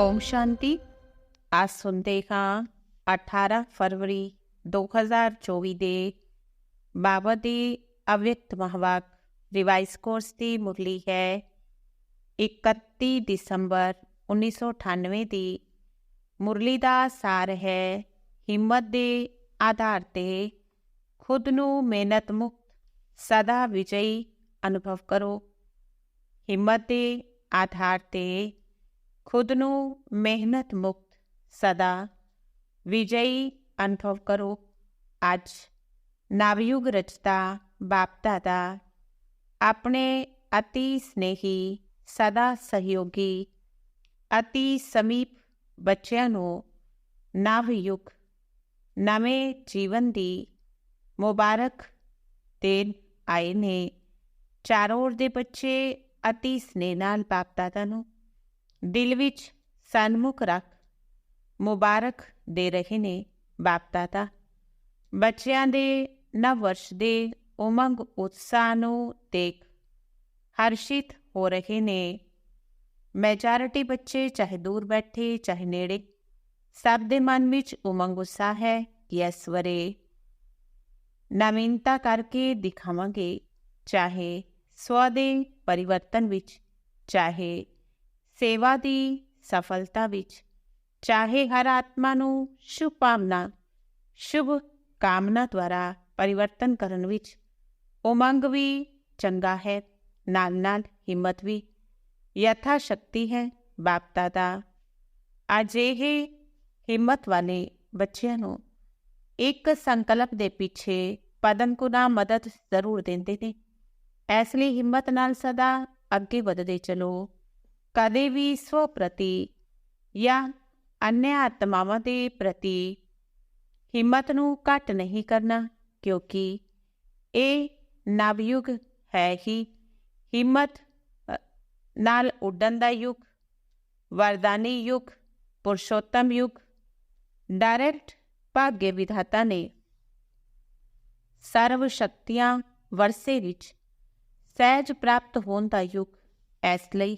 ਓਮ ਸ਼ਾਂਤੀ ਅੱਜ ਸੁਣਦੇ ਹਾਂ 18 ਫਰਵਰੀ 2024 ਦੇ ਬਾਬਾ ਦੀ ਅਵਿਤ ਮਹਵਾਕ ਰਿਵਾਈਸ ਕੋਰਸ ਦੀ ਮੁਰਲੀ ਹੈ 31 ਦਸੰਬਰ 1998 ਦੀ ਮੁਰਲੀ ਦਾ ਸਾਰ ਹੈ ਹਿੰਮਤ ਦੇ ਆਧਾਰ ਤੇ ਖੁਦ ਨੂੰ ਮਿਹਨਤ ਮੁਕਤ ਸਦਾ ਵਿਜਈ ਅਨੁਭਵ ਕਰੋ ਹਿੰਮਤ ਦੇ ਆਧਾਰ ਤੇ ਖੁਦ ਨੂੰ ਮਿਹਨਤ ਮੁਕਤ ਸਦਾ ਵਿਜਈ ਅਨੁਭਵ ਕਰੋ। ਅੱਜ ਨਵਯੁਗ ਰਚਤਾ ਬਾਪ ਦਾਦਾ ਆਪਣੇ ਅਤੀ ਸਨੇਹੀ ਸਦਾ ਸਹਿਯੋਗੀ ਅਤੀ ਸਮੀਪ ਬੱਚਿਆਂ ਨੂੰ ਨਵਯੁਗ ਨਵੇਂ ਜੀਵਨ ਦੀ ਮੁਬਾਰਕ ਦੇਣ ਆਏ ਨੇ। ਚਾਰੋਂ ਦੇ ਬੱਚੇ ਅਤੀ ਸਨੇਹ ਨਾਲ ਬਾਪ ਦਾਦਾ ਨੂੰ ਦਿਲ ਵਿੱਚ ਸਨਮੁਖ ਰੱਖ, ਮੁਬਾਰਕ ਦੇ ਰਹੇ ਨੇ ਬਾਪ ਦਾਦਾ। ਬੱਚਿਆਂ ਦੇ ਨਵ ਵਰਸ਼ ਦੇ ਉਮੰਗ ਉਤਸ਼ਾਹ ਨੂੰ ਦੇਖ ਹਰਸ਼ਿਤ ਹੋ ਰਹੇ ਨੇ। ਮੈਜੋਰਿਟੀ ਬੱਚੇ ਚਾਹੇ ਦੂਰ ਬੈਠੇ, ਚਾਹੇ ਨੇੜੇ, ਸਭ ਦੇ ਮਨ ਵਿੱਚ ਉਮੰਗ ਉਤਸ਼ਾਹ ਹੈ ਕਿ ਇਸ ਵਰੇ ਨਵੀਨਤਾ ਕਰਕੇ ਦਿਖਾਵਾਂਗੇ, ਚਾਹੇ ਸਵ ਦੇ ਪਰਿਵਰਤਨ ਵਿੱਚ, ਚਾਹੇ ਸੇਵਾ ਦੀ ਸਫਲਤਾ ਵਿੱਚ ਚਾਹੇ ਹਰ ਆਤਮਾ ਨੂੰ ਸ਼ੁਭ ਭਾਵਨਾ ਸ਼ੁਭ ਕਾਮਨਾ ਦੁਆਰਾ ਪਰਿਵਰਤਨ ਕਰਨ ਵਿੱਚ ਉਮੰਗ ਵੀ ਚੰਗਾ ਹੈ ਨਾਲ ਨਾਲ ਹਿੰਮਤ ਵੀ ਯਥਾ ਸ਼ਕਤੀ ਹੈ ਬਾਪ ਦਾਦਾ ਅੱਜ ਇਹ ਹਿੰਮਤ ਵਾਲੇ ਬੱਚਿਆਂ ਨੂੰ ਇੱਕ ਸੰਕਲਪ ਦੇ ਪਿੱਛੇ ਪਦਨ ਕੁਨਾ ਮਦਦ ਜ਼ਰੂਰ ਦਿੰਦੇ ਨੇ ਇਸ ਲਈ ਹਿੰਮਤ ਨਾਲ ਸਦਾ ਅੱਗੇ ਵਧਦੇ ਚਲੋ ਕਦੇ ਵੀ ਸਵ ਪ੍ਰਤੀ ਜਾਂ ਅਨਿਆ ਆਤਮਾਵਾਂ ਦੇ ਪ੍ਰਤੀ ਹਿੰਮਤ ਨੂੰ ਘਟ ਨਹੀਂ ਕਰਨਾ, ਕਿਉਂਕਿ ਇਹ ਨਵਯੁਗ ਹੈ ਹੀ। ਹਿੰਮਤ ਨਾਲ ਉੱਡਣ ਦਾ ਯੁੱਗ, ਵਰਦਾਨੀ ਯੁੱਗ, ਪੁਰਸ਼ੋਤਮ ਯੁੱਗ, ਡਾਇਰੈਕਟ ਭਾਗਯ ਵਿਧਾਤਾ ਨੇ। ਸਰਵ ਸ਼ਕਤੀਆਂ ਵਰਸੇ ਵਿੱਚ ਸਹਿਜ ਪ੍ਰਾਪਤ ਹੋਣ ਦਾ ਯੁੱਗ, ਇਸ ਲਈ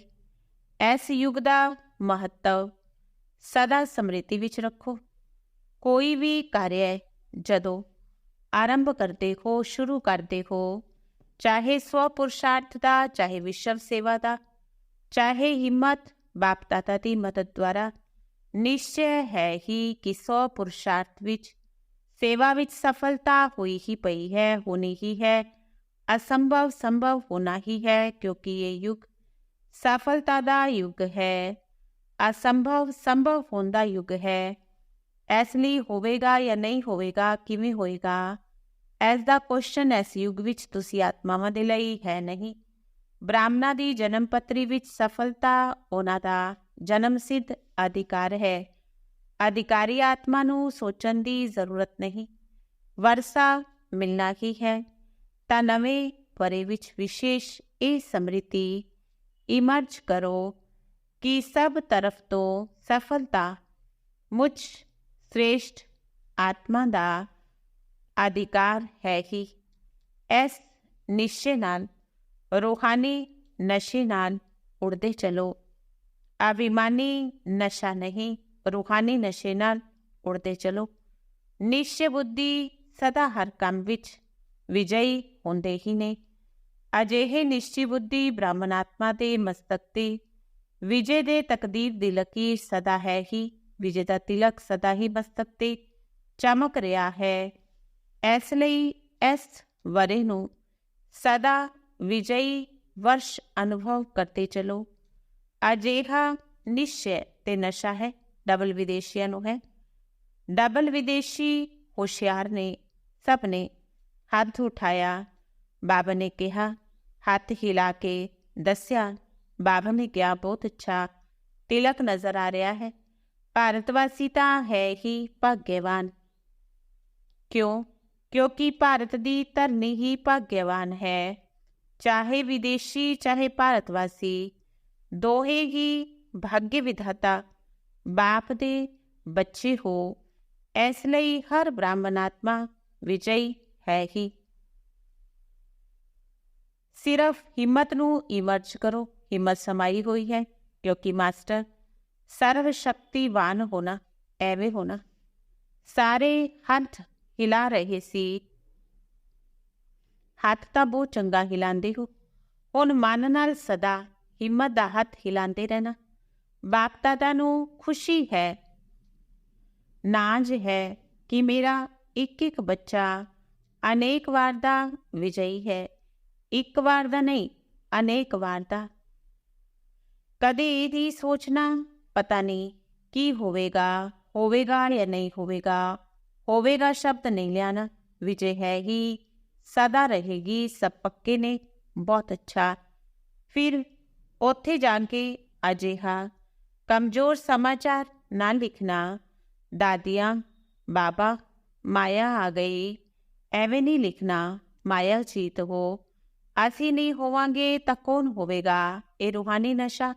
ਇਸ ਯੁੱਗ ਦਾ ਮਹੱਤਵ ਸਦਾ ਸਮ੍ਰਿਤੀ ਵਿੱਚ ਰੱਖੋ। ਕੋਈ ਵੀ ਕਾਰਜ ਜਦੋਂ ਆਰੰਭ ਕਰਦੇ ਹੋ, ਸ਼ੁਰੂ ਕਰਦੇ ਹੋ, ਚਾਹੇ ਸਵ ਪੁਰਸ਼ਾਰਥ ਦਾ, ਚਾਹੇ ਵਿਸ਼ਵ ਸੇਵਾ ਦਾ, ਚਾਹੇ ਹਿੰਮਤ ਬਾਪ ਦਾਤਾ ਦੀ ਮਦਦ ਦੁਆਰਾ, ਨਿਸ਼ਚੈ ਹੈ ਹੀ ਕਿ ਸਵ ਪੁਰਸ਼ਾਰਥ ਵਿੱਚ ਸੇਵਾ ਵਿੱਚ ਸਫਲਤਾ ਹੋਈ ਹੀ ਪਈ ਹੈ, ਹੋਣੀ ਹੀ ਹੈ। ਅਸੰਭਵ ਸੰਭਵ ਹੋਣਾ ਹੀ ਹੈ ਕਿਉਂਕਿ ਇਹ ਯੁੱਗ ਸਫਲਤਾ ਦਾ ਯੁੱਗ ਹੈ, ਅਸੰਭਵ, ਸੰਭਵ ਹੋਣ ਦਾ ਯੁਗ ਹੈ। ਇਸ ਲਈ ਹੋਵੇਗਾ ਜਾਂ ਨਹੀਂ ਹੋਵੇਗਾ, ਕਿਵੇਂ ਹੋਏਗਾ? ਇਸ ਦਾ ਕੁਐਸਚਨ ਇਸ ਯੁੱਗ ਵਿੱਚ ਤੁਸੀਂ ਆਤਮਾਵਾਂ ਦੇ ਲਈ ਹੈ ਨਹੀਂ। ਬ੍ਰਾਹਮਣਾ ਦੀ ਜਨਮ ਪੱਤਰੀ ਵਿੱਚ ਸਫਲਤਾ ਉਹਨਾਂ ਦਾ ਜਨਮ ਸਿੱਧ ਅਧਿਕਾਰ ਹੈ। ਅਧਿਕਾਰੀ ਆਤਮਾ ਨੂੰ ਸੋਚਣ ਦੀ ਜ਼ਰੂਰਤ ਨਹੀਂ। ਵਰਸਾ ਮਿਲਣਾ ਹੀ ਹੈ। ਤਾਂ ਨਵੇਂ ਪਰੇ ਵਿੱਚ ਵਿਸ਼ੇਸ਼ ਇਹ ਸਮ੍ਰਿਤੀ ਇਮਰਜ ਕਰੋ ਕਿ ਸਭ ਤਰਫ ਤੋਂ ਸਫਲਤਾ ਮੁਝ ਸ੍ਰੇਸ਼ਟ ਆਤਮਾ ਦਾ ਅਧਿਕਾਰ ਹੈ ਹੀ ਇਸ ਨਿਸ਼ਚੇ ਨਾਲ ਰੋਹਾਨੀ ਨਸ਼ੇ ਨਾਲ ਉੜਦੇ ਚਲੋ ਅਭਿਮਾਨੀ ਨਸ਼ਾ ਨਹੀਂ ਰੂਹਾਨੀ ਨਸ਼ੇ ਨਾਲ ਉੜਦੇ ਚਲੋ ਨਿਸ਼ਚੈ ਬੁੱਧੀ ਸਦਾ ਹਰ ਕੰਮ ਵਿੱਚ ਵਿਜਈ ਹੁੰਦੇ ਹੀ ਨੇ ਅਜਿਹੇ ਨਿਸ਼ਚੀ ਬੁੱਧੀ ਬ੍ਰਾਹਮਣ ਆਤਮਾ ਦੇ ਮਸਤਕ ਤੇ ਵਿਜੇ ਦੇ ਤਕਦੀਰ ਦੀ ਲਕੀਰ ਸਦਾ ਹੈ ਹੀ, ਵਿਜੇ ਦਾ ਤਿਲਕ ਸਦਾ ਹੀ ਮਸਤਕ ਤੇ ਚਮਕ ਰਿਹਾ ਹੈ। ਇਸ ਲਈ ਇਸ ਵਰੇ ਨੂੰ ਸਦਾ ਵਿਜਈ ਵਰਸ਼ ਅਨੁਭਵ ਕਰਤੇ ਚਲੋ। ਅਜਿਹਾ ਨਿਸ਼ਚੈ ਤੇ ਨਸ਼ਾ ਹੈ, ਡਬਲ ਵਿਦੇਸ਼ੀਆਂ ਨੂੰ ਹੈ। ਡਬਲ ਵਿਦੇਸ਼ੀ ਹੋਸ਼ਿਆਰ ਨੇ ਸਭ ਨੇ ਹੱਥ ਉਠਾਇਆ। ਬਾਬਾ ਨੇ ਕਿਹਾ ਹੱਥ ਹਿਲਾ ਕੇ ਦੱਸਿਆ ਬਾਬਾ ਨੇ ਕਿਹਾ ਬਹੁਤ ਅੱਛਾ ਤਿਲਕ ਨਜ਼ਰ ਆ ਰਿਹਾ ਹੈ ਭਾਰਤਵਾਸੀ ਤਾਂ ਹੈ ਹੀ ਭਾਗਯਵਾਨ ਕਿਉਂ ਕਿਉਂਕਿ ਭਾਰਤ ਦੀ ਧਰਨੀ ਹੀ ਭਾਗਯਵਾਨ ਹੈ ਚਾਹੇ ਵਿਦੇਸ਼ੀ ਚਾਹੇ ਭਾਰਤਵਾਸੀ ਦੋਹੇ ਹੀ ਭਾਗਯ ਵਿਧਾਤਾ ਬਾਪ ਦੇ ਬੱਚੇ ਹੋ ਇਸ ਲਈ ਹਰ ਬ੍ਰਾਹਮਣ ਆਤਮਾ ਵਿਜਈ ਹੈ ਹੀ ਸਿਰਫ ਹਿੰਮਤ ਨੂੰ ਇਮਰਜ ਕਰੋ। ਹਿੰਮਤ ਸਮਾਈ ਹੋਈ ਹੈ, ਕਿਉਂਕਿ ਮਾਸਟਰ ਸਰਵ ਸ਼ਕਤੀਵਾਨ ਹੋਣਾ ਐਵੇਂ ਹੋਣਾ। ਸਾਰੇ ਹੱਥ ਹਿਲਾ ਰਹੇ ਸੀ। ਹੱਥ ਤਾਂ ਬਹੁਤ ਚੰਗਾ ਹਿਲਾਉਂਦੇ ਹੋ। ਹੁਣ ਮਨ ਨਾਲ ਸਦਾ ਹਿੰਮਤ ਦਾ ਹੱਥ ਹਿਲਾਉਂਦੇ ਰਹਿਣਾ। ਬਾਪ ਦਾਦਾ ਨੂੰ ਖੁਸ਼ੀ ਹੈ, ਨਾਜ ਹੈ ਕਿ ਮੇਰਾ ਇੱਕ ਇੱਕ ਬੱਚਾ ਅਨੇਕ ਵਾਰ ਦਾ ਵਿਜਈ ਹੈ। ਇੱਕ ਵਾਰ ਦਾ ਨਹੀਂ, ਅਨੇਕ ਵਾਰ ਦਾ। ਕਦੇ ਇਹ ਵੀ ਸੋਚਣਾ ਪਤਾ ਨਹੀਂ ਕੀ ਹੋਵੇਗਾ ਹੋਵੇਗਾ ਜਾਂ ਨਹੀਂ ਹੋਵੇਗਾ ਹੋਵੇਗਾ ਸ਼ਬਦ ਨਹੀਂ ਲਿਆਣਾ ਵਿਜੇ ਹੈ ਹੀ, ਸਦਾ ਰਹੇਗੀ, ਸਭ ਪੱਕੇ ਨੇ, ਬਹੁਤ ਅੱਛਾ। ਫਿਰ ਉੱਥੇ ਜਾ ਕੇ ਅਜਿਹਾ ਕਮਜ਼ੋਰ ਸਮਾਚਾਰ ਨਾ ਲਿਖਣਾ, ਦਾਦੀਆਂ, ਬਾਬਾ, ਮਾਇਆ ਆ ਗਈ, ਐਵੇਂ ਨਹੀਂ ਲਿਖਣਾ, ਮਾਇਆ ਜੀਤ ਹੋ ਅਸੀਂ ਨਹੀਂ ਹੋਵਾਂਗੇ ਤਾਂ ਕੌਣ ਹੋਵੇਗਾ ਇਹ ਰੂਹਾਨੀ ਨਸ਼ਾ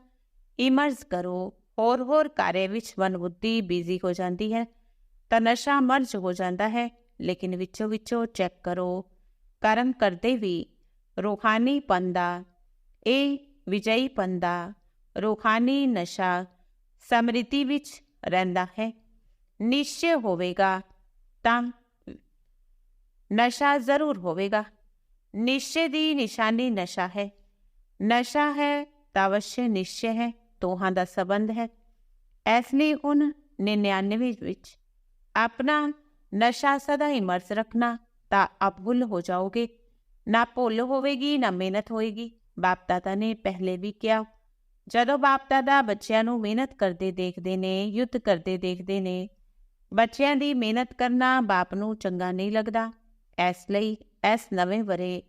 ਇਮਰਜ ਕਰੋ ਹੋਰ ਹੋਰ ਕਾਰੇ ਵਿੱਚ ਮਨ ਬੁੱਧੀ ਬਿਜ਼ੀ ਹੋ ਜਾਂਦੀ ਹੈ ਤਾਂ ਨਸ਼ਾ ਮਰਜ ਹੋ ਜਾਂਦਾ ਹੈ ਲੇਕਿਨ ਵਿੱਚੋਂ ਵਿੱਚੋਂ ਚੈੱਕ ਕਰੋ ਕਰਮ ਕਰਦੇ ਵੀ ਰੂਹਾਨੀ ਪੰਦਾ ਇਹ ਵਿਜਈ ਪੰਦਾ ਰੂਹਾਨੀ ਨਸ਼ਾ ਸਮ੍ਰਿਤੀ ਵਿੱਚ ਰਹਿੰਦਾ ਹੈ ਨਿਸ਼ਚੈ ਹੋਵੇਗਾ ਤਾਂ ਨਸ਼ਾ ਜ਼ਰੂਰ ਹੋਵੇਗਾ ਨਿਸ਼ਚੈ ਦੀ ਨਿਸ਼ਾਨੀ ਨਸ਼ਾ ਹੈ। ਨਸ਼ਾ ਹੈ ਤਾਂ ਅਵਸ਼ਯ ਨਿਸ਼ਚੈ ਹੈ, ਦੋਹਾਂ ਦਾ ਸਬੰਧ ਹੈ। ਇਸ ਲਈ ਹੁਣ 99 ਵਿੱਚ ਆਪਣਾ ਨਸ਼ਾ ਸਦਾ ਇਮਰਸ ਰੱਖਣਾ ਤਾਂ ਆਪ ਹੋ ਜਾਓਗੇ। ਨਾ ਭੁੱਲ ਹੋਵੇਗੀ, ਨਾ ਮਿਹਨਤ ਹੋਏਗੀ। ਬਾਪ ਦਾਦਾ ਨੇ ਪਹਿਲੇ ਵੀ ਕਿਹਾ, ਜਦੋਂ ਬਾਪ ਦਾਦਾ ਬੱਚਿਆਂ ਨੂੰ ਮਿਹਨਤ ਕਰਦੇ ਦੇਖਦੇ ਨੇ, ਯੁੱਧ ਕਰਦੇ ਦੇਖਦੇ ਨੇ, ਬੱਚਿਆਂ ਦੀ ਮਿਹਨਤ ਕਰਨਾ ਬਾਪ ਨੂੰ ਚੰਗਾ ਨਹੀਂ ਲੱਗਦਾ। ਇਸ ਲਈ ਇਸ ਨਵੇਂ ਵਰੇ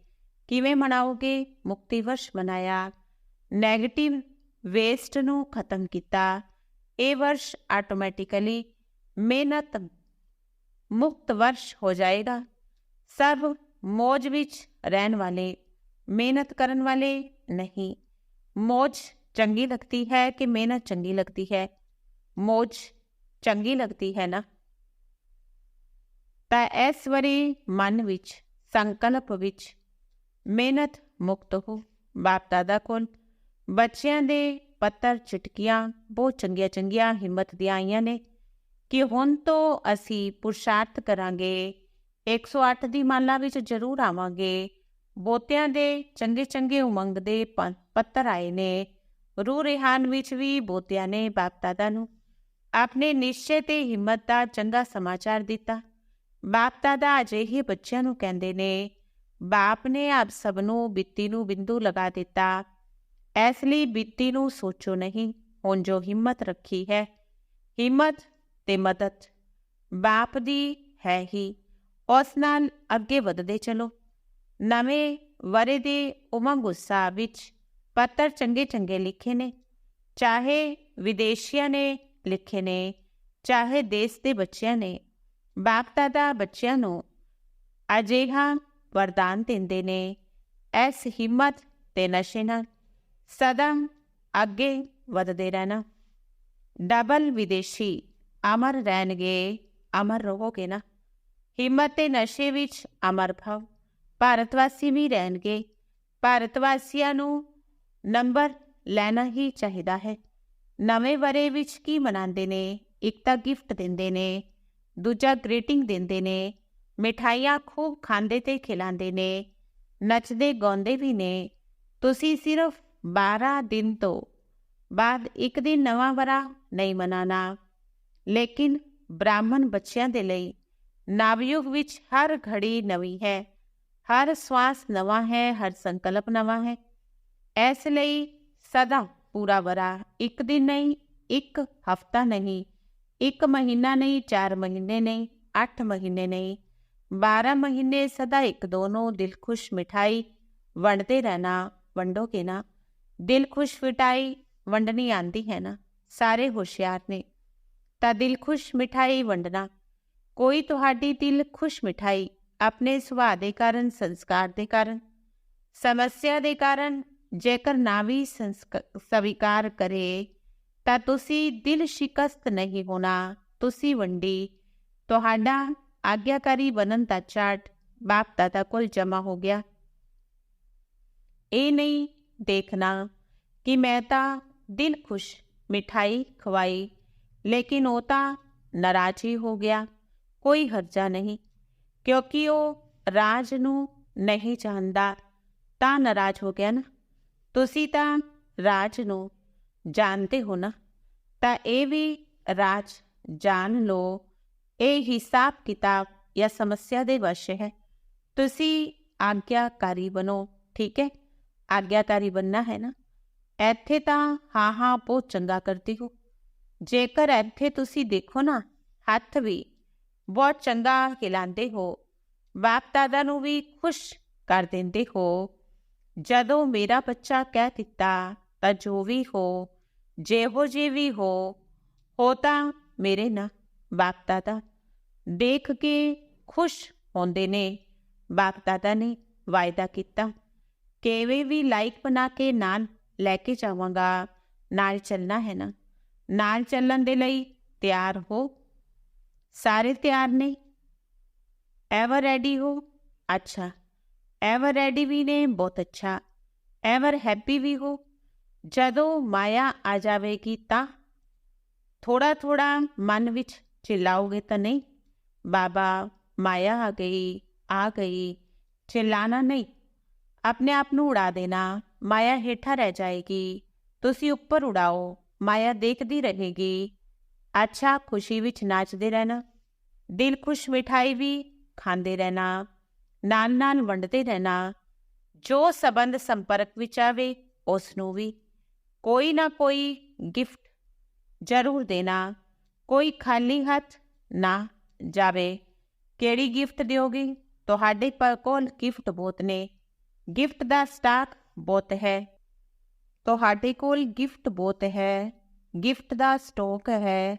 ਕਿਵੇਂ ਮਨਾਓਗੇ? ਮੁਕਤੀ ਵਰਸ਼ ਮਨਾਇਆ। 네ਗੇਟਿਵ ਵੇਸਟ ਨੂੰ ਖਤਮ ਕੀਤਾ। ਇਹ ਵਰਸ਼ ਆਟੋਮੈਟਿਕਲੀ ਮਿਹਨਤ ਮੁਕਤ ਵਰਸ਼ ਹੋ ਜਾਏਗਾ। ਸਭ ਮੌਜ ਵਿੱਚ ਰਹਿਣ ਵਾਲੇ, ਮਿਹਨਤ ਕਰਨ ਵਾਲੇ ਨਹੀਂ। ਮੌਜ ਚੰਗੀ ਲੱਗਦੀ ਹੈ ਕਿ ਮਿਹਨਤ ਚੰਗੀ ਲੱਗਦੀ ਹੈ? ਮੌਜ ਚੰਗੀ ਲੱਗਦੀ ਹੈ ਨਾ? ਤਾਂ ਇਸ ਵਰੀ ਮਨ ਵਿੱਚ ਸੰਕਲਪ ਵਿੱਚ ਮਿਹਨਤ ਮੁਕਤ ਹੋ ਬਾਪ ਦਾਦਾ ਕੋਲ। ਬੱਚਿਆਂ ਦੇ ਪੱਤਰ ਚਿਟਕੀਆਂ ਬਹੁਤ ਚੰਗੀਆਂ ਚੰਗੀਆਂ ਹਿੰਮਤ ਦੀਆਂ ਆਈਆਂ ਨੇ ਕਿ ਹੁਣ ਤੋਂ ਅਸੀਂ ਪੁਰਸ਼ਾਰਥ ਕਰਾਂਗੇ 108 ਦੀ ਮਾਲਾ ਵਿੱਚ ਜ਼ਰੂਰ ਆਵਾਂਗੇ। ਬੋਤਿਆਂ ਦੇ ਚੰਗੇ ਚੰਗੇ ਉਮੰਗ ਦੇ ਪੱਤਰ ਆਏ ਨੇ। ਰੂ ਰਿਹਾਨ ਵਿੱਚ ਵੀ ਬੋਤਿਆਂ ਨੇ ਬਾਪ ਦਾਦਾ ਨੂੰ ਆਪਣੇ ਨਿਸ਼ਚੇ ਤੇ ਹਿੰਮਤ ਦਾ ਚੰਗਾ ਸਮਾਚਾਰ ਦਿੱਤਾ। ਬਾਪ ਦਾਦਾ ਅਜਿਹੇ ਬੱਚਿਆਂ ਨੂੰ ਕਹਿੰਦੇ ਨੇ, ਬਾਪ ਨੇ ਆਪ ਸਭ ਨੂੰ ਬਿੱਤੀ ਨੂੰ ਬਿੰਦੂ ਲਗਾ ਦਿੱਤਾ। ਇਸ ਲਈ ਬਿੱਤੀ ਨੂੰ ਸੋਚੋ ਨਹੀਂ, ਹੁਣ ਜੋ ਹਿੰਮਤ ਰੱਖੀ ਹੈ। ਹਿੰਮਤ ਤੇ ਮਦਦ, ਬਾਪ ਦੀ ਹੈ ਹੀ। ਉਸ ਨਾਲ ਅੱਗੇ ਵਧਦੇ ਚਲੋ। ਨਵੇਂ ਵਰੇ ਦੇ ਉਮੰਗ ਉਤਸ਼ਾਹ ਵਿੱਚ ਪੱਤਰ ਚੰਗੇ ਚੰਗੇ ਲਿਖੇ ਨੇ, ਚਾਹੇ ਵਿਦੇਸ਼ੀਆਂ ਨੇ ਲਿਖੇ ਨੇ, ਚਾਹੇ ਦੇਸ਼ ਦੇ ਬੱਚਿਆਂ ਨੇ ਬਾਪ ਦਾਦਾ ਬੱਚਿਆਂ ਨੂੰ ਅਜਿਹਾ ਵਰਦਾਨ ਦਿੰਦੇ ਨੇ ਐਸ ਹਿੰਮਤ ਤੇ ਨਸ਼ੇ ਨਾਲ ਸਦਾ ਅੱਗੇ ਵਧਦੇ ਰਹਿਣਾ। ਡਬਲ ਵਿਦੇਸ਼ੀ ਅਮਰ ਰਹਿਣਗੇ, ਅਮਰ ਰਹੋਗੇ ਨਾ। ਹਿੰਮਤ ਤੇ ਨਸ਼ੇ ਵਿੱਚ ਅਮਰ ਭਵ। ਭਾਰਤ ਵਾਸੀ ਵੀ ਰਹਿਣਗੇ। ਭਾਰਤ ਵਾਸੀਆਂ ਨੂੰ ਨੰਬਰ ਲੈਣਾ ਹੀ ਚਾਹੀਦਾ ਹੈ। ਨਵੇਂ ਵਰੇ ਵਿੱਚ ਕੀ ਮਨਾਉਂਦੇ ਨੇ, ਇੱਕ ਤਾਂ ਗਿਫਟ ਦਿੰਦੇ ਨੇ ਦੂਜਾ ਗ੍ਰੀਟਿੰਗ ਦਿੰਦੇ ਨੇ ਮਿਠਾਈਆਂ ਖੂਬ ਖਾਂਦੇ ਤੇ ਖਿਲਾਉਂਦੇ ਨੇ ਨੱਚਦੇ ਗਾਉਂਦੇ ਵੀ ਨੇ ਤੁਸੀਂ ਸਿਰਫ 12 ਦਿਨ ਤੋਂ ਬਾਅਦ ਇੱਕ ਦਿਨ ਨਵਾਂ ਵਰਾ ਨਹੀਂ ਮਨਾਣਾ ਲੇਕਿਨ ਬ੍ਰਾਹਮਣ ਬੱਚਿਆਂ ਦੇ ਲਈ ਨਵਯੁਗ ਵਿੱਚ ਹਰ ਘੜੀ ਨਵੀਂ ਹੈ ਹਰ ਸਵਾਸ ਨਵਾਂ ਹੈ ਹਰ ਸੰਕਲਪ ਨਵਾਂ ਹੈ ਇਸ ਲਈ ਸਦਾ ਪੂਰਾ ਵਰਾ ਇੱਕ ਦਿਨ ਨਹੀਂ ਇੱਕ ਹਫਤਾ ਨਹੀਂ ਇੱਕ ਮਹੀਨਾ ਨਹੀਂ, ਚਾਰ ਮਹੀਨੇ ਨਹੀਂ, ਅੱਠ ਮਹੀਨੇ ਨਹੀਂ 12 ਮਹੀਨੇ ਸਦਾ ਇੱਕ ਦੋਨੋਂ ਦਿਲ ਖੁਸ਼ ਮਿਠਾਈ ਵੰਡਦੇ ਰਹਿਣਾ ਵੰਡੋਗੇ ਨਾ? ਦਿਲ ਖੁਸ਼ ਮਿਠਾਈ ਵੰਡਣੀ ਆਂਦੀ ਹੈ ਨਾ? ਸਾਰੇ ਹੁਸ਼ਿਆਰ ਨੇ। ਤਾਂ ਦਿਲ ਖੁਸ਼ ਮਿਠਾਈ ਵੰਡਣਾ। ਕੋਈ ਤੁਹਾਡੀ ਦਿਲ ਖੁਸ਼ ਮਿਠਾਈ ਆਪਣੇ ਸੁਭਾਅ ਦੇ ਕਾਰਨ, ਸੰਸਕਾਰ ਦੇ ਕਾਰਨ, ਸਮੱਸਿਆ ਦੇ ਕਾਰਨ, ਜੇਕਰ ਨਾ ਵੀ ਸਵੀਕਾਰ ਕਰੇ ਤਾਂ ਤੁਸੀਂ ਦਿਲ ਸ਼ਿਕਸਤ ਨਹੀਂ ਹੋਣਾ, ਤੁਸੀਂ ਵੰਡੀ। ਤੁਹਾਡਾ ਆਗਿਆਕਾਰੀ ਬਣਨ ਦਾ ਚਾਰਟ ਬਾਪ ਦਾਦਾ ਕੋਲ ਜਮਾ ਹੋ ਗਿਆ। ਇਹ ਨਹੀਂ ਦੇਖਣਾ ਕਿ ਮੈਂ ਤਾਂ ਦਿਲ ਖੁਸ਼, ਮਿਠਾਈ ਖਵਾਈ, ਲੇਕਿਨ ਉਹ ਤਾਂ ਨਾਰਾਜ਼ ਹੀ ਹੋ ਗਿਆ, ਕੋਈ ਹਰਜਾ ਨਹੀਂ। ਕਿਉਂਕਿ ਉਹ ਰਾਜ ਨੂੰ ਨਹੀਂ ਜਾਣਦਾ, ਤਾਂ ਨਾਰਾਜ਼ ਹੋ ਗਿਆ ਨਾ। ਤੁਸੀਂ ਤਾਂ ਰਾਜ ਨੂੰ ਜਾਣਦੇ ਹੋ ਨਾ, ਤਾਂ ਇਹ ਵੀ ਰਾਜ ਜਾਣ ਲਓ। ਇਹ ਹਿਸਾਬ ਕਿਤਾਬ ਜਾਂ ਸਮੱਸਿਆ ਦੇ ਵਸ਼ ਹੈ। ਤੁਸੀਂ ਆਗਿਆਕਾਰੀ ਬਣੋ, ਠੀਕ ਹੈ? ਆਗਿਆਕਾਰੀ ਬਣਨਾ ਹੈ ਨਾ? ਇੱਥੇ ਤਾਂ ਹਾਂ ਹਾਂ ਬਹੁਤ ਚੰਗਾ ਕਰਦੀ ਹੋ। ਜੇਕਰ ਇੱਥੇ ਤੁਸੀਂ ਦੇਖੋ ਨਾ, ਹੱਥ ਵੀ ਬਹੁਤ ਚੰਗਾ ਹਿਲਾਉਂਦੇ ਹੋ ਬਾਪ ਦਾਦਾ ਨੂੰ ਵੀ ਖੁਸ਼ ਕਰ ਦਿੰਦੇ ਹੋ। ਜਦੋਂ ਮੇਰਾ ਬੱਚਾ ਕਹਿ ਦਿੱਤਾ ਤਾਂ ਜੋ ਵੀ ਹੋ ਜਿਹੋ ਜੇ ਵੀ ਹੋ ਹੋ ਤਾਂ ਮੇਰੇ ਨਾ, ਬਾਪ ਦਾਦਾ। ਦੇਖ ਕੇ ਖੁਸ਼ ਹੁੰਦੇ ਨੇ, ਬਾਪ ਦਾਦਾ ਨੇ ਵਾਅਦਾ ਕੀਤਾ, ਕਿਵੇਂ ਵੀ ਲਾਈਕ ਬਣਾ ਕੇ ਨਾਲ ਲੈ ਕੇ ਜਾਵਾਂਗਾ, ਨਾਲ ਚੱਲਣਾ ਹੈ ਨਾ। ਨਾਲ ਚੱਲਣ ਦੇ ਲਈ ਤਿਆਰ ਹੋ। ਸਾਰੇ ਤਿਆਰ ਨੇ? ਐਵਰ ਰੈਡੀ ਹੋ? ਅੱਛਾ। ਐਵਰ ਰੈਡੀ ਵੀ ਨੇ, ਬਹੁਤ ਅੱਛਾ। ਐਵਰ ਹੈਪੀ ਵੀ ਹੋ? ਜਦੋਂ ਮਾਇਆ ਆ ਜਾਵੇਗੀ ਤਾਂ ਥੋੜਾ ਥੋੜਾ ਮਨ ਵਿੱਚ ਚਿਲਾਓਗੇ ਤਾਂ ਨਹੀਂ? ਬਾਬਾ ਮਾਇਆ ਆ ਗਈ ਆ ਗਈ, ਚਿਲਾਣਾ ਨਹੀਂ। ਆਪਣੇ ਆਪ ਨੂੰ ਉਡਾ ਦੇਣਾ, ਮਾਇਆ ਹੇਠਾਂ ਰਹਿ ਜਾਏਗੀ। ਤੁਸੀਂ ਉੱਪਰ ਉਡਾਓ, ਮਾਇਆ ਦੇਖਦੀ ਰਹੇਗੀ। ਅੱਛਾ, ਖੁਸ਼ੀ ਵਿੱਚ ਨਾਚਦੇ ਰਹਿਣਾ। ਦਿਲ ਖੁਸ਼ ਮਿਠਾਈ ਵੀ ਖਾਂਦੇ ਰਹਿਣਾ। ਨਾਲ ਨਾਲ ਵੰਡਦੇ ਰਹਿਣਾ। ਜੋ ਸਬੰਧ ਸੰਪਰਕ ਵਿੱਚ ਆਵੇ, ਉਸ ਨੂੰ ਵੀ ਕੋਈ ਨਾ ਕੋਈ ਗਿਫਟ ਜ਼ਰੂਰ ਦੇਣਾ, ਕੋਈ ਖਾਲੀ ਹੱਥ ਨਾ ਜਾਵੇ। ਕਿਹੜੀ ਗਿਫਟ ਦਿਓਗੇ? ਤੁਹਾਡੇ ਕੋਲ ਗਿਫਟ ਬਹੁਤ ਨੇ। ਗਿਫਟ ਦਾ ਸਟਾਕ ਬਹੁਤ ਹੈ। ਤੁਹਾਡੇ ਕੋਲ ਗਿਫਟ ਬਹੁਤ ਹੈ। ਗਿਫਟ ਦਾ ਸਟਾਕ ਹੈ।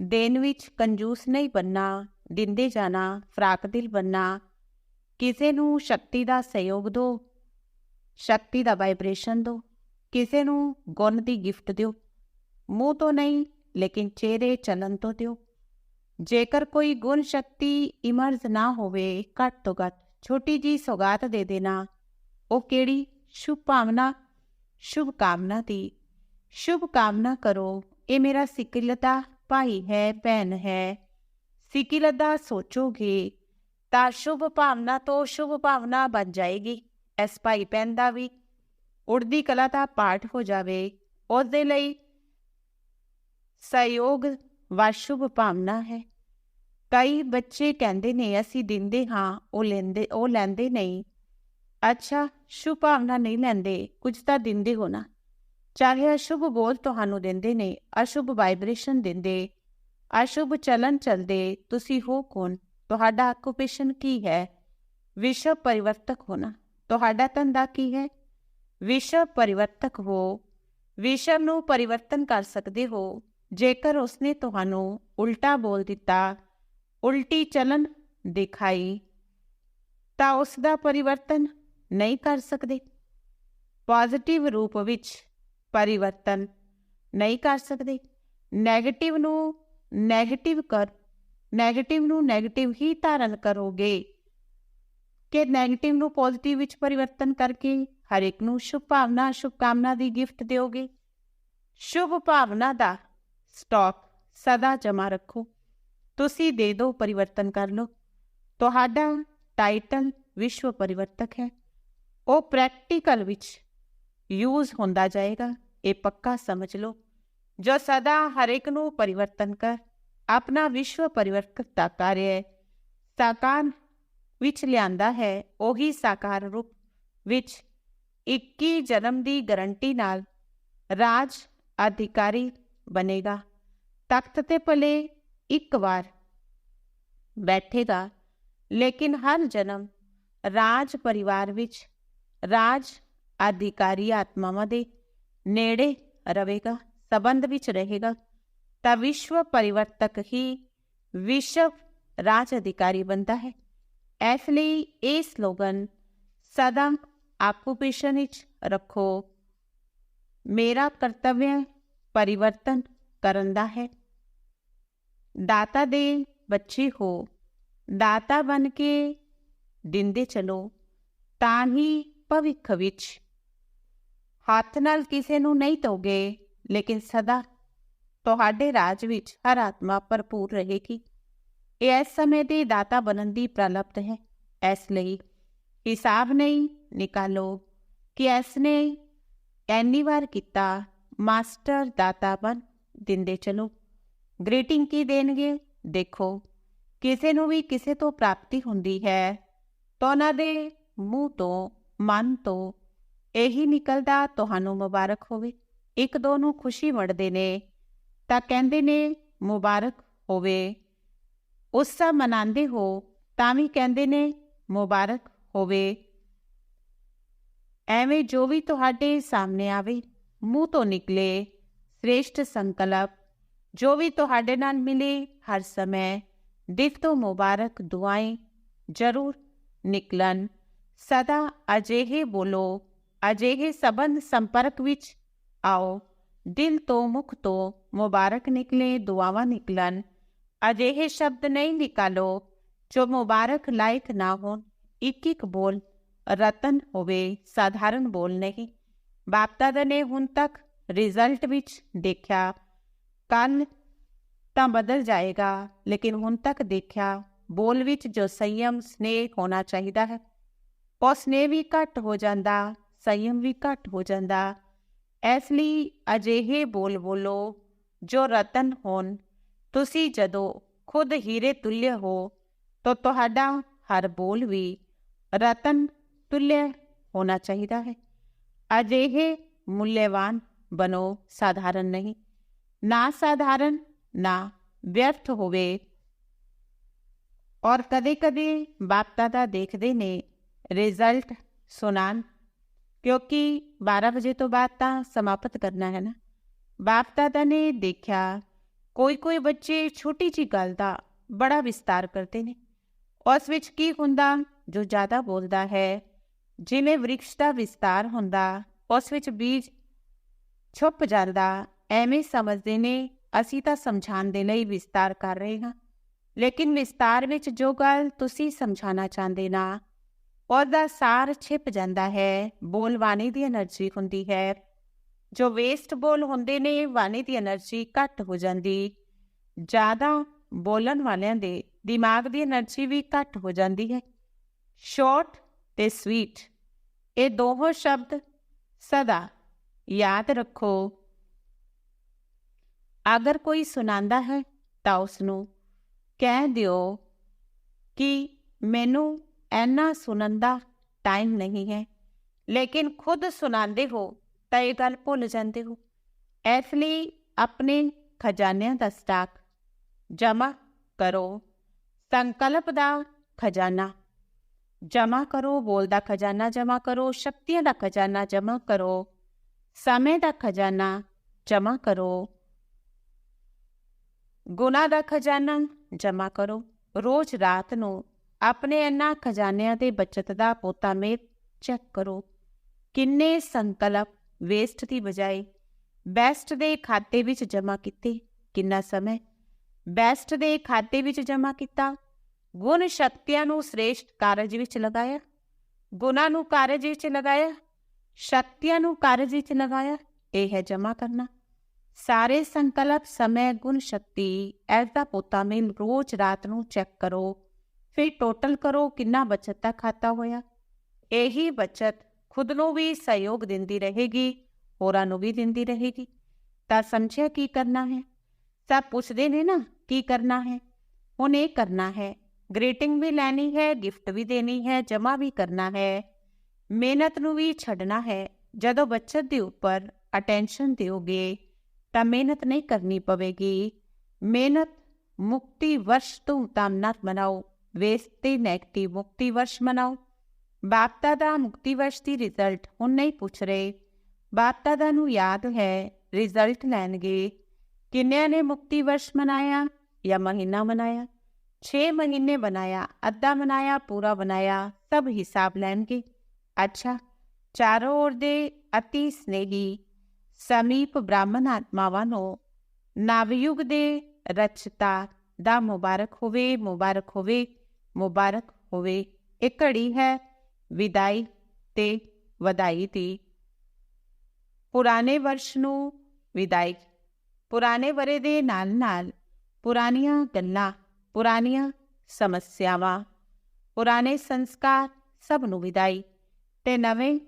ਦੇਣ ਵਿੱਚ ਕੰਜੂਸ ਨਹੀਂ ਬੰਨਾ ਦਿੰਦੇ ਜਾਣਾ, ਫਰਾਕ ਦਿਲ ਬੰਨਾ ਕਿਸੇ ਨੂੰ ਸ਼ਕਤੀ ਦਾ ਸਹਿਯੋਗ ਦਿਓ, ਸ਼ਕਤੀ ਦਾ ਵਾਈਬ੍ਰੇਸ਼ਨ ਦਿਓ। ਕਿਸੇ ਨੂੰ ਗੁਣ ਦੀ ਗਿਫਟ ਦਿਓ। ਮੂੰਹ ਤੋਂ ਨਹੀਂ, ਲੇਕਿਨ ਚਿਹਰੇ ਚਲਨ ਤੋਂ ਦਿਓ। ਜੇਕਰ ਕੋਈ ਗੁਣ ਸ਼ਕਤੀ ਇਮਰਜ ਨਾ ਹੋਵੇ, ਘੱਟ ਤੋਂ ਘੱਟ ਛੋਟੀ ਜੀ ਸੌਗਾਤ ਦੇ ਦੇਣਾ, ਉਹ ਕਿਹੜੀ? ਸ਼ੁਭ ਭਾਵਨਾ, ਸ਼ੁਭ ਕਾਮਨਾ ਦੀ। ਸ਼ੁਭ ਕਾਮਨਾ ਕਰੋ, ਇਹ ਮੇਰਾ ਸਿੱਕਲਤਾ ਭਾਈ ਹੈ, ਭੈਣ ਹੈ। ਸਿੱਕਲਤਾ ਸੋਚੋਗੇ ਤਾਂ ਸ਼ੁਭ ਭਾਵਨਾ ਤੋਂ ਸ਼ੁਭ ਭਾਵਨਾ ਬਣ ਜਾਏਗੀ। ਇਸ ਭਾਈ ਭੈਣ ਦਾ ਵੀ ਉੜਦੀ ਕਲਾ ਦਾ ਪਾਠ ਹੋ ਜਾਵੇ ਉਸ ਦੇ ਲਈ ਸਹਿਯੋਗ ਵਾ ਭਾਵਨਾ ਹੈ। ਕਈ ਬੱਚੇ ਕਹਿੰਦੇ ਨੇ, ਅਸੀਂ ਦਿੰਦੇ ਹਾਂ, ਉਹ ਲੈਂਦੇ ਉਹ ਲੈਂਦੇ ਨਹੀਂ। ਅੱਛਾ, ਸ਼ੁਭ ਭਾਵਨਾ ਨਹੀਂ ਲੈਂਦੇ, ਕੁਝ ਤਾਂ ਦਿੰਦੇ ਹੋ ਨਾ। ਚਾਹੇ ਅਸ਼ੁਭ ਬੋਲ ਤੁਹਾਨੂੰ ਦਿੰਦੇ ਨੇ, ਅਸ਼ੁਭ ਵਾਈਬ੍ਰੇਸ਼ਨ ਦਿੰਦੇ, ਅਸ਼ੁਭ ਚਲਨ ਚਲਦੇ, ਤੁਸੀਂ ਹੋ ਕੌਣ? ਤੁਹਾਡਾ ਆਕੂਪੇਸ਼ਨ ਕੀ ਹੈ? ਵਿਸ਼ਵ ਪਰਿਵਰਤਕ ਹੋਣਾ। ਤੁਹਾਡਾ ਧੰਦਾ ਕੀ ਹੈ? ਵਿਸ਼ਵ ਪਰਿਵਰਤਕ ਹੋ ਵਿਸ਼ਵ ਨੂੰ ਪਰਿਵਰਤਨ ਕਰ ਸਕਦੇ ਹੋ, ਜੇਕਰ ਉਸਨੇ ਤੁਹਾਨੂੰ ਉਲਟਾ ਬੋਲ ਦਿੱਤਾ, ਉਲਟੀ ਚਲਨ ਦਿਖਾਈ, ਤਾਂ ਉਸ ਦਾ ਪਰਿਵਰਤਨ ਨਹੀਂ ਕਰ ਸਕਦੇ। ਪੋਜ਼ਿਟਿਵ ਰੂਪ ਵਿੱਚ ਪਰਿਵਰਤਨ ਨਹੀਂ ਕਰ ਸਕਦੇ। 네ਗੇਟਿਵ ਨੂੰ 네ਗੇਟਿਵ ਕਰ 네ਗੇਟਿਵ ਨੂੰ 네ਗੇਟਿਵ ਹੀ ਧਾਰਨ ਕਰੋਗੇ। ਕਿ 네ਗੇਟਿਵ ਨੂੰ ਪੋਜ਼ਿਟਿਵ ਵਿੱਚ ਪਰਿਵਰਤਨ ਕਰਕੇ ਹਰ ਇੱਕ ਨੂੰ ਸ਼ੁਭ ਭਾਵਨਾ, ਸ਼ੁਭ ਕਾਮਨਾ ਦੀ ਗਿਫਟ ਦਿਓਗੇ। ਸ਼ੁਭ ਭਾਵਨਾ ਦਾ ਸਟਾਕ ਸਦਾ ਜਮਾ ਰੱਖੋ। ਤੁਸੀਂ ਦੇ ਦਿਓ ਪਰਿਵਰਤਨ ਕਰ ਲਓ। ਤੁਹਾਡਾ ਟਾਈਟਲ ਵਿਸ਼ਵ ਪਰਿਵਰਤਕ ਹੈ। ਉਹ ਪ੍ਰੈਕਟੀਕਲ ਵਿੱਚ ਯੂਜ਼ ਹੁੰਦਾ ਜਾਏਗਾ। ਇਹ ਪੱਕਾ ਸਮਝ ਲਓ। ਜੋ ਸਦਾ ਹਰ ਇੱਕ ਨੂੰ ਪਰਿਵਰਤਨ ਕਰ, ਆਪਣਾ ਵਿਸ਼ਵ ਪਰਿਵਰਤਕ ਦਾ ਕਾਰਜ ਸਾਕਾਰ ਵਿੱਚ ਲਿਆਂਦਾ ਹੈ, ਉਹੀ ਸਾਕਾਰ ਰੂਪ ਵਿੱਚ 21 ਜਨਮ ਦੀ ਗਰੰਟੀ ਨਾਲ ਰਾਜ ਅਧਿਕਾਰੀ ਬਣੇਗਾ। ਤਖਤ ਤੇ ਭਲੇ ਇੱਕ ਵਾਰ ਬੈਠੇਗਾ, ਲੇਕਿਨ ਹਰ ਜਨਮ ਰਾਜ ਪਰਿਵਾਰ ਵਿੱਚ ਰਾਜ ਅਧਿਕਾਰੀ ਆਤਮਾਵਾਂ ਦੇ ਨੇੜੇ ਰਹੇਗਾ, ਸਬੰਧ ਵਿੱਚ ਰਹੇਗਾ, ਤਾਂ ਵਿਸ਼ਵ ਪਰਿਵਰਤਕ ਹੀ ਵਿਸ਼ਵ ਰਾਜ ਅਧਿਕਾਰੀ ਬਣਦਾ ਹੈ। ਇਸ ਲਈ ਇਹ ਸਲੋਗਨ ਸਦਾ ਆਕੂਪੇਸ਼ਨ ਵਿੱਚ ਰੱਖੋ। ਮੇਰਾ ਕਰਤੱਵ ਪਰਿਵਰਤਨ ਕਰਨ ਦਾ ਹੈ। ਦਾਤਾ ਦੇ ਬੱਚੇ ਹੋ, ਦਾਤਾ ਬਣ ਕੇ ਦਿੰਦੇ ਚਲੋ, ਤਾਂ ਹੀ ਭਵਿੱਖ ਵਿੱਚ। ਹੱਥ ਨਾਲ ਕਿਸੇ ਨੂੰ ਨਹੀਂ ਤੋਗੇ ਲੇਕਿਨ ਸਦਾ ਤੁਹਾਡੇ ਰਾਜ ਵਿੱਚ ਹਰ ਆਤਮਾ ਭਰਪੂਰ ਰਹੇਗੀ। ਇਹ ਇਸ ਸਮੇਂ ਦੇ ਦਾਤਾ ਬਣਨ ਦੀ ਪ੍ਰਲਪਤ ਹੈ। ਇਸ ਲਈ ਹਿਸਾਬ ਨਹੀਂ ਨਿਕਾਲੋ ਕਿ ਇਸ ਨੇ ਐਨੀ ਵਾਰ ਕੀਤਾ ਮਾਸਟਰ ਦਾਤਾ ਬਣ ਦਿੰਦੇ ਚਲੋ। ਗ੍ਰੀਟਿੰਗ ਕੀ ਦੇਣਗੇ? ਦੇਖੋ, ਕਿਸੇ ਨੂੰ ਵੀ ਕਿਸੇ ਤੋਂ ਪ੍ਰਾਪਤੀ ਹੁੰਦੀ ਹੈ ਤਾਂ ਉਹਨਾਂ ਦੇ ਮੂੰਹ ਤੋਂ, ਮਨ ਤੋਂ ਇਹੀ ਨਿਕਲਦਾ ਤੁਹਾਨੂੰ ਮੁਬਾਰਕ ਹੋਵੇ। ਇੱਕ ਦੋ ਨੂੰ ਖੁਸ਼ੀ ਵੰਡਦੇ ਨੇ ਤਾਂ ਕਹਿੰਦੇ ਨੇ ਮੁਬਾਰਕ ਹੋਵੇ। ਉਤਸਵ ਮਨਾਉਂਦੇ ਹੋ ਤਾਂ ਵੀ ਕਹਿੰਦੇ ਨੇ, ਮੁਬਾਰਕ ਹੋਵੇ। ਐਵੇਂ ਜੋ ਵੀ ਤੁਹਾਡੇ ਸਾਹਮਣੇ ਆਵੇ, ਮੂੰਹ ਤੋਂ ਨਿਕਲੇ, ਸ੍ਰੇਸ਼ਟ ਸੰਕਲਪ, ਜੋ ਵੀ ਤੁਹਾਡੇ ਨਾਲ ਮਿਲੇ ਹਰ ਸਮੇਂ, ਦਿਲ ਤੋਂ ਮੁਬਾਰਕ ਦੁਆਏ ਜ਼ਰੂਰ ਨਿਕਲਣ। ਸਦਾ ਅਜਿਹੇ ਬੋਲੋ, ਅਜਿਹੇ ਸਬੰਧ ਸੰਪਰਕ ਵਿੱਚ ਆਓ। ਦਿਲ ਤੋਂ ਮੁਖ ਤੋਂ ਮੁਬਾਰਕ ਨਿਕਲੇ, ਦੁਆਵਾਂ ਨਿਕਲਣ। ਅਜਿਹੇ ਸ਼ਬਦ ਨਹੀਂ ਨਿਕਾਲੋ ਜੋ ਮੁਬਾਰਕ ਲਾਇਕ ਨਾ ਹੋਣ। ਇੱਕ ਇੱਕ ਬੋਲ ਰਤਨ ਹੋਵੇ, ਸਾਧਾਰਨ ਬੋਲ ਨਹੀਂ। ਬਾਪ ਦਾਦਾ ਨੇ ਹੁਣ ਤੱਕ ਰਿਜ਼ਲਟ ਵਿੱਚ ਦੇਖਿਆ। ਕੱਲ ਤਾਂ ਬਦਲ ਜਾਏਗਾ, ਲੇਕਿਨ ਹੁਣ ਤੱਕ ਦੇਖਿਆ, ਬੋਲ ਵਿੱਚ ਜੋ ਸੰਯਮ, ਸਨੇਹ ਹੋਣਾ ਚਾਹੀਦਾ ਹੈ। ਉਹ ਸਨੇਹ ਵੀ ਘੱਟ ਹੋ ਜਾਂਦਾ, ਸੰਯਮ ਵੀ ਘੱਟ ਹੋ ਜਾਂਦਾ। ਇਸ ਲਈ ਅਜਿਹੇ ਬੋਲ ਬੋਲੋ ਜੋ ਰਤਨ ਹੋਣ। ਤੁਸੀਂ ਜਦੋਂ ਖੁਦ ਹੀਰੇ ਤੁਲਯ ਹੋ ਤਾਂ ਤੁਹਾਡਾ ਹਰ ਬੋਲ ਵੀ ਰਤਨ ਤੁਲਯ ਹੋਣਾ ਚਾਹੀਦਾ ਹੈ ਅਜਿਹੇ ਮੁੱਲਵਾਨ ਬਨੋ ਸਾਧਾਰਨ ਨਹੀਂ ਨਾ ਸਾਧਾਰਨ ਨਾ ਵਿਅਰਥ ਹੋਵੇ ਔਰ ਕਦੇ-ਕਦੇ ਬਾਪ ਦਾਦਾ ਦੇਖਦੇ ਨੇ ਰਿਜ਼ਲਟ ਸੁਣਾਨ ਕਿਉਂਕਿ 12 ਵਜੇ ਤੋਂ ਬਾਅਦ ਤਾਂ ਸਮਾਪਤ ਕਰਨਾ ਹੈ ਨਾ ਬਾਪ ਦਾਦਾ ਨੇ ਦੇਖਿਆ ਕੋਈ-ਕੋਈ ਬੱਚੇ ਛੋਟੀ ਜੀ ਗੱਲ ਦਾ ਬੜਾ ਵਿਸਤਾਰ ਕਰਦੇ ਨੇ। ਉਸ ਵਿੱਚ ਕੀ ਹੁੰਦਾ ਜੋ ਜ਼ਿਆਦਾ ਬੋਲਦਾ ਹੈ, ਜਿਵੇਂ ਵ੍ਰਿਕਸ਼ ਦਾ ਵਿਸਤਾਰ ਹੁੰਦਾ, ਉਸ ਵਿੱਚ ਬੀਜ ਛੁਪ ਜਾਂਦਾ, ਐਵੇਂ ਸਮਝਦੇ ਨੇ, ਅਸੀਂ ਤਾਂ ਸਮਝਾਉਣ ਦੇ ਲਈ ਵਿਸਤਾਰ ਕਰ ਰਹੇ ਹਾਂ। ਲੇਕਿਨ ਵਿਸਤਾਰ ਵਿੱਚ ਜੋ ਗੱਲ ਤੁਸੀਂ ਸਮਝਾਣਾ ਚਾਹੁੰਦੇ ਨਾ, ਉਹਦਾ ਸਾਰ ਛਿਪ ਜਾਂਦਾ ਹੈ ਬੋਲਵਾਨੇ ਦੀ એનર્ਜੀ ਹੁੰਦੀ ਹੈ। ਜੋ ਵੇਸਟ ਬੋਲ ਹੁੰਦੇ ਨੇ, ਵਾਣੀ ਦੀ એનર્ਜੀ ਘੱਟ ਹੋ ਜਾਂਦੀ। ਜ਼ਿਆਦਾ ਬੋਲਣ ਵਾਲਿਆਂ ਦੇ ਦਿਮਾਗ ਦੀ એનર્ਜੀ ਵੀ ਘੱਟ ਹੋ ਜਾਂਦੀ ਹੈ। ਸ਼ਾਰਟ ਤੇ ਸਵੀਟ ਇਹ ਦੋਹੋ ਸ਼ਬਦ ਸਦਾ ਯਾਦ ਰੱਖੋ। ਅਗਰ ਕੋਈ ਸੁਣਾਉਂਦਾ ਹੈ ਤਾਂ ਉਸ ਨੂੰ ਕਹਿ ਦਿਓ ਕਿ ਮੈਨੂੰ ਐਨਾ ਸੁਣਨ ਦਾ ਟਾਈਮ ਨਹੀਂ ਹੈ, ਲੇਕਿਨ ਖੁਦ ਸੁਣਾਉਂਦੇ ਹੋ ਤਾਂ ਇਹ ਗੱਲ ਭੁੱਲ ਜਾਂਦੇ ਹੋ। ਇਸ ਲਈ ਆਪਣੇ ਖਜ਼ਾਨਿਆਂ ਦਾ ਸਟਾਕ ਜਮ੍ਹਾਂ ਕਰੋ। ਸੰਕਲਪ ਦਾ ਖਜ਼ਾਨਾ ਜਮ੍ਹਾਂ ਕਰੋ, ਬੋਲ ਦਾ ਖਜ਼ਾਨਾ ਜਮ੍ਹਾਂ ਕਰੋ, ਸ਼ਕਤੀਆਂ ਦਾ ਖਜ਼ਾਨਾ ਜਮ੍ਹਾਂ ਕਰੋ, ਸਮੇਂ ਦਾ ਖਜ਼ਾਨਾ ਜਮ੍ਹਾਂ ਕਰੋ ਗੁਨਾ ਦਾ ਖਜ਼ਾਨਾ ਜਮ੍ਹਾਂ ਕਰੋ। ਰੋਜ਼ ਰਾਤ ਨੂੰ ਆਪਣੇ ਇਹਨਾਂ ਖਜ਼ਾਨਿਆਂ ਦੇ ਬਚਤ ਦਾ ਪੋਤਾ ਮੇਰ ਚੈੱਕ ਕਰੋ। ਕਿੰਨੇ ਸੰਕਲਪ ਵੇਸਟ ਦੀ ਬਜਾਏ ਬੈਸਟ ਦੇ ਖਾਤੇ ਵਿੱਚ ਜਮ੍ਹਾਂ ਕੀਤੇ। ਕਿੰਨਾ ਸਮੇਂ ਬੈਸਟ ਦੇ ਖਾਤੇ ਵਿੱਚ ਜਮ੍ਹਾਂ ਕੀਤਾ। ਗੁਣ ਸ਼ਕਤੀਆਂ ਨੂੰ ਸ੍ਰੇਸ਼ਟ ਕਾਰਜ ਵਿੱਚ ਲਗਾਇਆ। ਗੁਣਾ ਨੂੰ ਕਾਰਜ ਵਿੱਚ ਲਗਾਇਆ। ਸ਼ਕਤੀਆਂ ਨੂੰ ਕਾਰਜ ਵਿੱਚ ਲਗਾਇਆ। ਇਹ ਹੈ ਜਮ੍ਹਾਂ ਕਰਨਾ। ਸਾਰੇ ਸੰਕਲਪ ਸਮੇਂ ਗੁਣ ਸ਼ਕਤੀ ਐਸਾ ਪੋਤਾ ਮੇਲ ਰੋਜ਼ ਰਾਤ ਨੂੰ ਚੈੱਕ ਕਰੋ। ਫਿਰ ਟੋਟਲ ਕਰੋ ਕਿੰਨਾ ਬਚਤ ਦਾ ਖਾਤਾ ਹੋਇਆ। ਇਹੀ ਬਚਤ ਖੁਦ ਨੂੰ ਵੀ ਸਹਿਯੋਗ ਦਿੰਦੀ ਰਹੇਗੀ ਹੋਰਾਂ ਨੂੰ ਵੀ ਦਿੰਦੀ ਰਹੇਗੀ ਤਾਂ ਸਮਝਿਆ ਕੀ ਕਰਨਾ ਹੈ ਸਭ ਪੁੱਛਦੇ ਨੇ ਨਾ ਕੀ ਕਰਨਾ ਹੈ ਹੁਣ ਇਹ ਕਰਨਾ ਹੈ ਗ੍ਰੀਟਿੰਗ ਵੀ ਲੈਣੀ ਹੈ ਗਿਫਟ ਵੀ ਦੇਣੀ ਹੈ ਜਮਾ ਵੀ ਕਰਨਾ ਹੈ ਮਿਹਨਤ ਨੂੰ ਵੀ ਛੱਡਣਾ ਹੈ ਜਦੋਂ ਬਚਤ ਦੇ ਉੱਪਰ ਅਟੈਂਸ਼ਨ ਦਿਓਗੇ ਤਾਂ ਮਿਹਨਤ ਨਹੀਂ ਕਰਨੀ ਪਵੇਗੀ ਮਿਹਨਤ ਮੁਕਤੀ ਵਰਸ਼ ਤੋਂ ਤਾਮਨਾਤ ਮਨਾਓ ਵੇਸਤੇ ਨੈਗੇਟਿਵ ਮੁਕਤੀ ਵਰਸ਼ ਮਨਾਓ ਬਾਪਤਾ ਦਾ ਮੁਕਤੀ ਦੀ ਰਿਜ਼ਲਟ ਹੁਣ ਨਹੀਂ ਪੁੱਛ ਰਹੇ। ਬਾਪਤਾ ਦਾ ਨੂੰ ਯਾਦ ਹੈ, ਰਿਜ਼ਲਟ ਲੈਣਗੇ। ਕਿੰਨਿਆਂ ਨੇ ਮੁਕਤੀਵਰਸ਼ ਮਨਾਇਆ ਜਾਂ ਮਹੀਨਾ ਮਨਾਇਆ? 6 ਮਹੀਨੇ ਬਣਾਇਆ ਅੱਧਾ ਮਨਾਇਆ, ਪੂਰਾ ਬਣਾਇਆ ਸਭ ਹਿਸਾਬ ਲੈਣਗੇ। ਅੱਛਾ, ਚਾਰੋਂ ਔਰ ਦੇ ਅਤੀ ਸਨੇਹੀ, ਸਮੀਪ ਬ੍ਰਾਹਮਣ ਆਤਮਾਵਾਂ ਨੂੰ ਨਵਯੁਗ ਦੇ ਰਚਤਾ ਦਾ ਮੁਬਾਰਕ ਹੋਵੇ ਮੁਬਾਰਕ ਹੋਵੇ ਮੁਬਾਰਕ ਹੋਵੇ। ਇਹ ਘੜੀ ਹੈ ਵਿਦਾਈ ਤੇ ਵਧਾਈ ਦੀ। ਪੁਰਾਣੇ ਵਰਸ਼ ਨੂੰ ਵਿਦਾਈ। ਪੁਰਾਣੇ ਵਰੇ ਦੇ ਨਾਲ-ਨਾਲ ਪੁਰਾਣੀਆਂ ਗੱਲਾਂ, ਪੁਰਾਣੀਆਂ ਸਮੱਸਿਆਵਾਂ, ਪੁਰਾਣੇ ਸੰਸਕਾਰ ਸਭ ਨੂੰ ਵਿਦਾਈ ਤੇ ਨਵੇਂ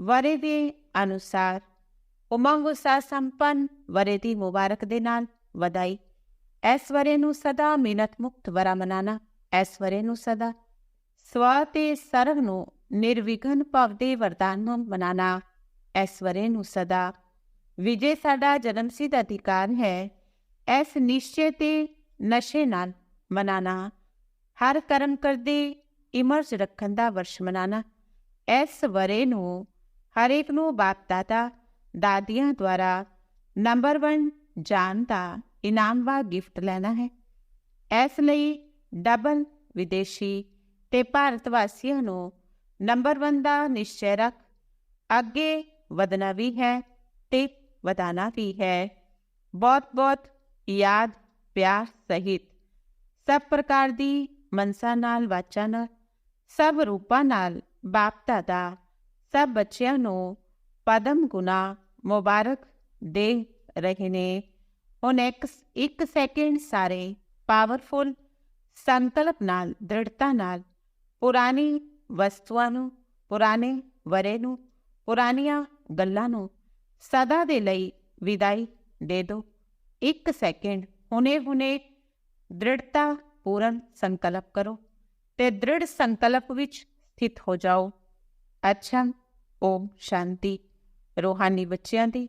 ਵਰੇ ਦੇ ਅਨੁਸਾਰ ਉਮੰਗ ਉਸਾ ਸੰਪੰਨ ਵਰੇ ਦੀ ਮੁਬਾਰਕ ਦੇ ਨਾਲ ਵਧਾਈ। ਇਸ ਵਰੇ ਨੂੰ ਸਦਾ ਮਿਹਨਤ ਮੁਕਤ ਵਰਾ ਮਨਾਣਾ, ਇਸ ਵਰੇ ਨੂੰ ਸਦਾ ਸਵਾ ਤੇ ਸਰਵ ਨੂੰ ਨਿਰਵਿਘਨ ਭਵ ਦੇ ਵਰਦਾਨ ਨੂੰ ਮਨਾਣਾ ਇਸ ਵਰੇ ਨੂੰ ਸਦਾ। ਵਿਜੇ ਸਾਡਾ ਜਨਮ ਸਿੱਧ ਅਧਿਕਾਰ ਹੈ, ਇਸ ਨਿਸ਼ਚੇ ਤੇ ਨਸ਼ੇ ਨਾਲ ਮਨਾਣਾ। ਹਰ ਕਰਮ ਕਰਦੇ ਇਮਰਜ ਰੱਖਣ ਦਾ ਵਰਸ਼ ਮਨਾਣਾ। ਇਸ ਵਰੇ ਨੂੰ ਹਰੇਕ ਨੂੰ ਬਾਪ ਦਾਤਾ ਦਾਦੀਆਂ ਦੁਆਰਾ ਨੰਬਰ 1 ਜਾਨ ਦਾ ਇਨਾਮ ਵਾ ਗਿਫਟ ਲੈਣਾ ਹੈ। ਇਸ ਲਈ ਡਬਲ ਵਿਦੇਸ਼ੀ ਤੇ ਭਾਰਤ ਵਾਸੀਆਂ ਨੂੰ ਨੰਬਰ 1 ਦਾ ਨਿਸ਼ਚੈ ਰੱਖ ਅੱਗੇ ਵਧਣਾ ਵੀ ਹੈ ਤੇ ਵਧਾਣਾ ਵੀ ਹੈ ਬਹੁਤ ਬਹੁਤ ਯਾਦ ਪਿਆਰ ਸਹਿਤ ਸਭ ਪ੍ਰਕਾਰ ਦੀ ਮਨਸਾ ਨਾਲ ਵਾਚਾ ਨਾਲ ਸਭ ਰੂਪਾਂ ਨਾਲ ਬਾਪ ਦਾਦਾ ਸਭ ਬੱਚਿਆਂ ਨੂੰ ਪਦਮ ਗੁਨਾ ਮੁਬਾਰਕ ਦੇ ਰਹੇ ਨੇ ਹੁਣ ਇੱਕ ਇੱਕ ਸੈਕਿੰਡ ਸਾਰੇ ਪਾਵਰਫੁਲ ਸੰਕਲਪ ਨਾਲ ਦ੍ਰਿੜਤਾ ਨਾਲ ਪੁਰਾਣੀ ਵਸਤੂਆਂ ਨੂੰ, ਪੁਰਾਣੇ ਵਰੇ ਨੂੰ, ਪੁਰਾਣੀਆਂ ਗੱਲਾਂ ਨੂੰ ਸਦਾ ਦੇ ਲਈ ਵਿਦਾਈ ਦੇ ਦਿਓ ਇੱਕ ਸੈਕਿੰਡ ਹੁਣੇ ਹੁਣੇ ਦ੍ਰਿੜਤਾ ਪੂਰਨ ਸੰਕਲਪ ਕਰੋ ਤੇ ਦ੍ਰਿੜ ਸੰਕਲਪ ਵਿੱਚ ਸਥਿਤ ਹੋ ਜਾਓ। ਅੱਛਾ ਓਮ ਸ਼ਾਂਤੀ। ਰੋਹਾਨੀ ਬੱਚਿਆਂ ਦੀ,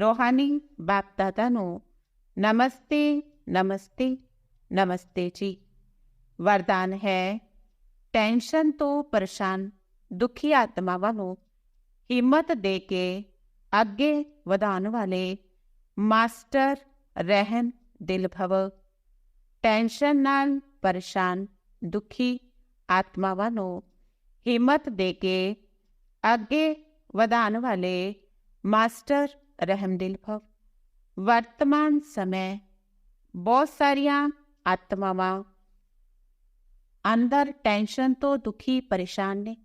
ਰੋਹਾਨੀ ਬਾਪ ਦਾਦਾ ਨੂੰ ਨਮਸਤੇ ਨਮਸਤੇ ਨਮਸਤੇ ਜੀ। ਵਰਦਾਨ ਹੈ ਟੈਨਸ਼ਨ ਤੋਂ ਪਰੇਸ਼ਾਨ, ਦੁਖੀ ਆਤਮਾਵਾਂ ਨੂੰ ਹਿੰਮਤ ਦੇ ਕੇ ਅੱਗੇ ਵਧਾਉਣ ਵਾਲੇ ਮਾਸਟਰ ਰਹਿਨ ਦਿਲ ਭਵ ਟੈਨਸ਼ਨ ਨਾਲ ਪਰੇਸ਼ਾਨ, ਦੁਖੀ ਆਤਮਾਵਾਂ ਨੂੰ ਹਿੰਮਤ ਦੇ ਕੇ ਅੱਗੇ ਵਧਾਉਣ ਵਾਲੇ ਮਾਸਟਰ ਰਹਿਮਦਿਲ ਭਵ ਵਰਤਮਾਨ ਸਮੇਂ ਬਹੁਤ ਸਾਰੀਆਂ ਆਤਮਾਵਾਂ ਅੰਦਰ ਟੈਨਸ਼ਨ ਤੋਂ ਦੁਖੀ ਪਰੇਸ਼ਾਨ ਨੇ।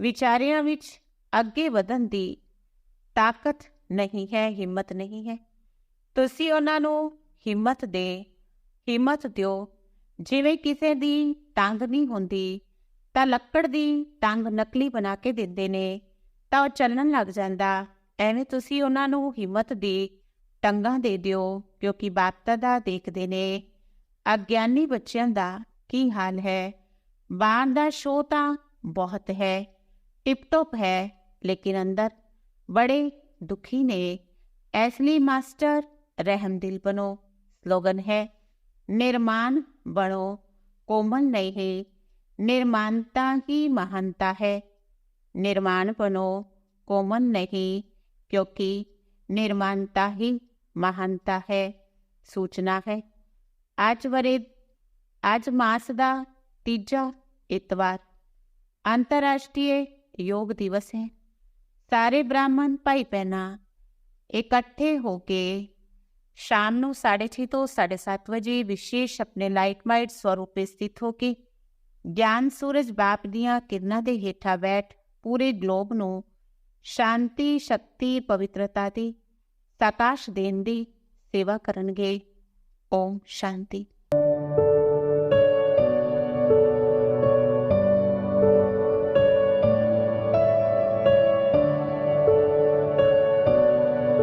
ਵਿਚਾਰਿਆਂ ਵਿੱਚ ਅੱਗੇ ਵਧਣ ਦੀ ਤਾਕਤ ਨਹੀਂ ਹੈ, ਹਿੰਮਤ ਨਹੀਂ ਹੈ। ਤੁਸੀਂ ਉਹਨਾਂ ਨੂੰ ਹਿੰਮਤ ਦੇ, ਹਿੰਮਤ ਦਿਓ। ਜਿਵੇਂ ਕਿਸੇ ਦੀ ਟੰਗ ਨਹੀਂ ਹੁੰਦੀ, ਤਾਂ ਲੱਕੜ ਦੀ ਟੰਗ ਨਕਲੀ ਬਣਾ ਕੇ ਦਿੰਦੇ ਨੇ, ਤਾਂ ਉਹ ਚੱਲਣ ਲੱਗ ਜਾਂਦਾ। ਐਵੇਂ ਤੁਸੀਂ ਉਹਨਾਂ ਨੂੰ ਹਿੰਮਤ ਦੀ ਟੰਗਾਂ ਦੇ ਦਿਓ, ਕਿਉਂਕਿ ਬਾਪਤਾ ਦਾ ਦੇਖਦੇ ਨੇ, ਅਗਿਆਨੀ ਬੱਚਿਆਂ ਦਾ ਕੀ ਹਾਲ ਹੈ ਬਾਹਰ ਦਾ ਸ਼ੋਅ ਤਾਂ ਬਹੁਤ ਹੈ ਟਿਪ ਹੈ ਲੇਕਿਨ ਅੰਦਰ ਬੜੇ ਦੁਖੀ ਨੇ ਇਸ ਲਈ ਮਾਸਟਰ ਰਹਿਮਦਿਲ ਬਨੋ ਸਲੋਗਨ ਹੈ ਨਿਰਮਾਨ ਬਣੋ ਕੋਮਲ ਨਹੀਂ ਹੈ ਨਿਰਮਾਨਤਾ ਹੀ ਮਹਾਨਤਾ ਹੈ ਨਿਰਮਾਨ ਬਣੋ ਕੋਮਲ ਨਹੀਂ ਕਿਉਂਕਿ ਨਿਰਮਾਨਤਾ ਹੀ ਮਹਾਨਤਾ ਹੈ ਸੂਚਨਾ ਹੈ ਅੱਜ ਮਾਸ ਦਾ ਤੀਜਾ ਇਤਵਾਰ। ਅੰਤਰਰਾਸ਼ਟਰੀ ਯੋਗ ਦਿਵਸ ਹੈ। ਸਾਰੇ ਬ੍ਰਾਹਮਣ ਭਾਈ ਪਹਿਨਾ ਇਕੱਠੇ ਹੋ ਕੇ ਸ਼ਾਮ ਨੂੰ 6:30 ਤੋਂ 7:30 ਵਜੇ ਵਿਸ਼ੇਸ਼ ਆਪਣੇ ਲਾਈਟ ਮਾਈਟ ਸਰੂਪ ਸਥਿਤ ਹੋ ਕੇ ਗਿਆਨ ਸੂਰਜ ਬਾਪ ਦੀਆਂ ਕਿਰਨਾਂ ਦੇ ਹੇਠਾਂ ਬੈਠ ਪੂਰੇ ਗਲੋਬ ਨੂੰ ਸ਼ਾਂਤੀ, ਸ਼ਕਤੀ, ਪਵਿੱਤਰਤਾ ਦੀ ਸਕਾਸ਼ ਦੇਣ ਦੀ ਸੇਵਾ ਕਰਨਗੇ। ਓਮ ਸ਼ਾਂਤੀ।